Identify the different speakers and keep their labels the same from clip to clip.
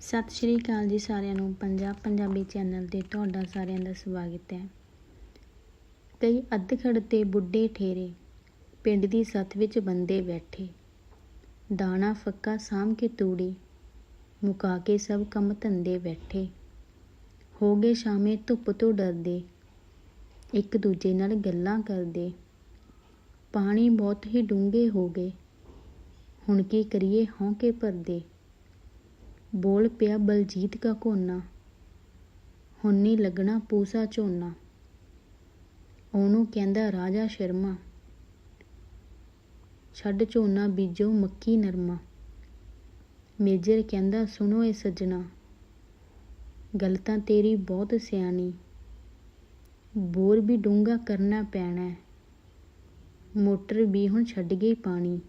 Speaker 1: ਸਤਿ ਸ਼੍ਰੀ ਅਕਾਲ ਜੀ ਸਾਰਿਆਂ ਨੂੰ, ਪੰਜਾਬ ਪੰਜਾਬੀ ਚੈਨਲ ਤੇ ਤੁਹਾਡਾ ਸਾਰਿਆਂ ਦਾ ਸਵਾਗਤ ਹੈ। ਕਈ ਅੱਧਖੜ ਤੇ ਬੁੱਢੇ ਠੇਰੇ ਪਿੰਡ ਦੀ ਸੱਥ ਵਿੱਚ ਬੰਦੇ ਬੈਠੇ। ਦਾਣਾ ਫੱਕਾ ਸਾਂਭ ਕੇ ਤੂੜੀ, ਮੁਕਾ ਕੇ ਸਭ ਕੰਮ ਧੰਦੇ ਬੈਠੇ। ਹੋ ਗਏ ਸ਼ਾਮੇ ਧੁੱਪ ਤੋਂ ਡਰਦੇ, ਇੱਕ ਦੂਜੇ ਨਾਲ ਗੱਲਾਂ ਕਰਦੇ। ਪਾਣੀ ਬਹੁਤ ਹੀ ਡੂੰਘੇ ਹੋ ਗਏ, ਹੁਣ ਕੀ ਕਰੀਏ, ਹੌਂਕੇ ਭਰਦੇ। ਬੋਲ ਪਿਆ ਬਲਜੀਤ ਕਾ ਕੋਨਾ। ਹੁਣ ਲੱਗਣਾ ਪੂਸਾ ਝੋਨਾ। ਉਹਨੂੰ ਕਹਿੰਦਾ ਰਾਜਾ ਸ਼ਰਮਾ, ਛੱਡ ਝੋਨਾ ਬੀਜੋ ਮੱਕੀ ਨਰਮਾ। ਮੇਜਰ ਕਹਿੰਦਾ ਸੁਣੋ ਏ ਸੱਜਣਾ ਗੱਲ ਤਾਂ ਤੇਰੀ ਬਹੁਤ ਸਿਆਣੀ। ਬੋਰ ਵੀ ਡੂੰਘਾ ਕਰਨਾ ਪੈਣਾ ਮੋਟਰ ਵੀ ਹੁਣ ਛੱਡ ਗਈ ਪਾਣੀ।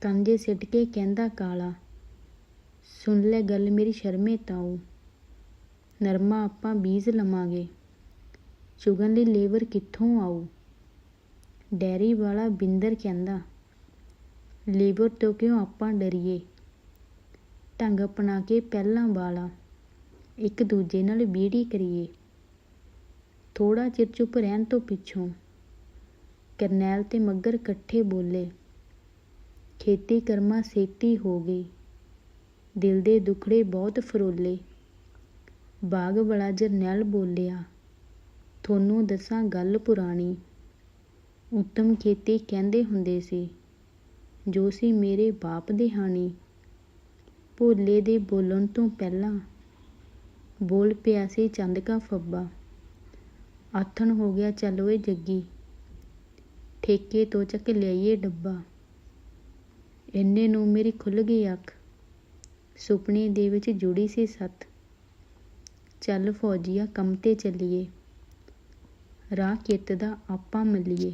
Speaker 1: ਕੰਜੇ ਸਿੱਟ ਕੇ ਕਹਿੰਦਾ ਕਾਲਾ ਸੁਣ ਲੈ ਗੱਲ ਮੇਰੀ ਸ਼ਰਮੇ ਤਾਊ ਨਰਮਾ, ਆਪਾਂ ਬੀਜ ਲਵਾਂਗੇ। ਚੁਗਣ ਲਈ ਲੇਬਰ ਕਿੱਥੋਂ ਆਉ ਡੈਰੀ ਵਾਲਾ ਬਿੰਦਰ ਕਹਿੰਦਾ, ਲੇਬਰ ਤੋਂ ਕਿਉਂ ਆਪਾਂ ਡਰੀਏ? ਢੰਗ ਅਪਣਾ ਕੇ ਪਹਿਲਾਂ ਵਾਲਾ, ਇੱਕ ਦੂਜੇ ਨਾਲ ਬੀੜੀ ਕਰੀਏ। ਥੋੜਾ ਚਿਰ ਚੁੱਪ ਰਹਿਣ ਤੋਂ ਪਿੱਛੋਂ ਕਰਨੈਲ ਤੇ ਮੱਗਰ ਇਕੱਠੇ ਬੋਲੇ, ਖੇਤੀ ਕਰਮਾ ਸੇਤੀ ਹੋ ਗਈ। ਦਿਲ ਦੇ ਦੁਖੜੇ ਬਹੁਤ ਫਰੋਲੇ। ਬਾਗ ਬੜਾ ਜਰਨੈਲ ਬੋਲਿਆ, ਤੁਹਾਨੂੰ ਦੱਸਾਂ ਗੱਲ ਪੁਰਾਣੀ। ਉੱਤਮ ਖੇਤੀ ਕਹਿੰਦੇ ਹੁੰਦੇ ਸੀ, ਜੋ ਸੀ ਮੇਰੇ ਬਾਪ ਦੇ ਹਾਣੀ। ਭੋਲੇ ਦੇ ਬੋਲਣ ਤੋਂ ਪਹਿਲਾਂ ਬੋਲ ਪਿਆ ਸੀ ਚੰਦ ਕਾ ਫੱਬਾ। ਆਥਣ ਹੋ ਗਿਆ ਚੱਲ ਓਏ ਜੱਗੀ, ਠੇਕੇ ਤੋਂ ਚੱਕ ਲਿਆਈਏ ਡੱਬਾ। ਇੰਨੇ ਨੂੰ ਮੇਰੀ ਖੁੱਲ ਗਈ ਅੱਖ। ਸੁਪਨੇ ਦੇ ਵਿੱਚ ਜੁੜੀ ਸੀ ਸੱਤ। ਚੱਲ ਫੌਜੀਆ, ਕੰਮ ਤੇ ਚੱਲੀਏ। ਰਾਹ ਕਿੱਤ ਦਾ ਆਪਾਂ ਮੱਲੀਏ।